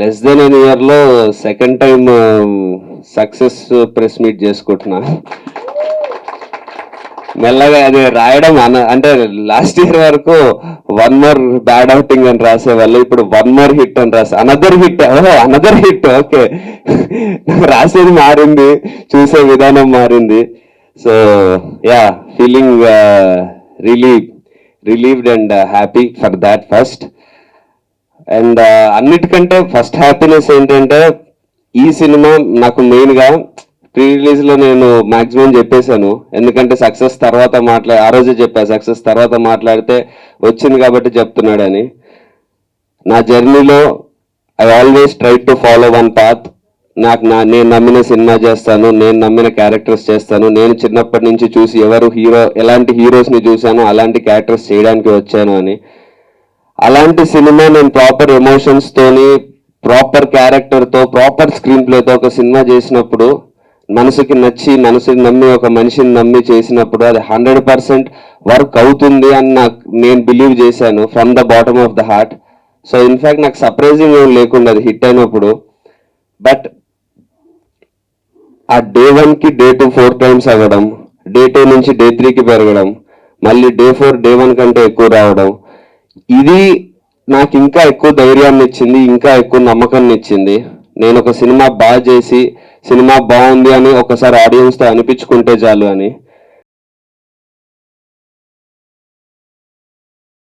Less than an ఇయర్లో second time success press meet చేసుకుంటున్నా. మెల్లగా అది రాయడం అన అంటే లాస్ట్ ఇయర్ వరకు వన్ మోర్ బ్యాడ్ అవుటింగ్ అని రాసేవాళ్ళు ఇప్పుడు వన్ మోర్ హిట్ అని రాసే another hit another hit okay. రాసేది మారింది చూసే విధానం మారింది. So yeah feeling relieve relieved and happy for that first and అన్నిటికంటే ఫస్ట్ హ్యాపీనెస్ ఏంటంటే ఈ సినిమా నాకు మెయిన్గా ప్రీ రిలీజ్లో నేను మాక్సిమం చెప్పేశాను. ఎందుకంటే సక్సెస్ తర్వాత మాట్లా ఆ రోజే చెప్పా సక్సెస్ తర్వాత మాట్లాడితే వచ్చింది కాబట్టి చెప్తున్నాడని. నా జర్నీలో I always try to follow one path నాకు నా నేను నమ్మిన సినిమా చేస్తాను నేను నమ్మిన క్యారెక్టర్స్ చేస్తాను. నేను చిన్నప్పటి నుంచి చూసి ఎవరు హీరో ఎలాంటి హీరోస్ని చూశానో అలాంటి క్యారెక్టర్స్ చేయడానికి వచ్చాను అని. అలాంటి సినిమా నేను ప్రాపర్ ఎమోషన్స్ తోని ప్రాపర్ క్యారెక్టర్తో ప్రాపర్ స్క్రీన్ ప్లేతో ఒక సినిమా చేసినప్పుడు మనసుకి నచ్చి మనసుని నమ్మి ఒక మనిషిని నమ్మి చేసినప్పుడు అది హండ్రెడ్ పర్సెంట్ వర్క్ అవుతుంది అని నాకు నేను బిలీవ్ చేశాను from the bottom of the heart so in fact నాకు సర్ప్రైజింగ్ ఏం లేకుండా అది హిట్ అయినప్పుడు బట్ ఆ డే వన్కి డే టూ ఫోర్ టైమ్స్ అవ్వడం డే టూ నుంచి డే త్రీకి పెరగడం మళ్ళీ డే ఫోర్ డే వన్ కంటే ఎక్కువ రావడం ఇది నాకు ఇంకా ఎక్కువ ధైర్యాన్ని ఇచ్చింది ఇంకా ఎక్కువ నమ్మకాన్ని ఇచ్చింది నేను ఒక సినిమా బాగా చేసి సినిమా బాగుంది అని ఒకసారి ఆడియన్స్తో అనిపించుకుంటే చాలు అని.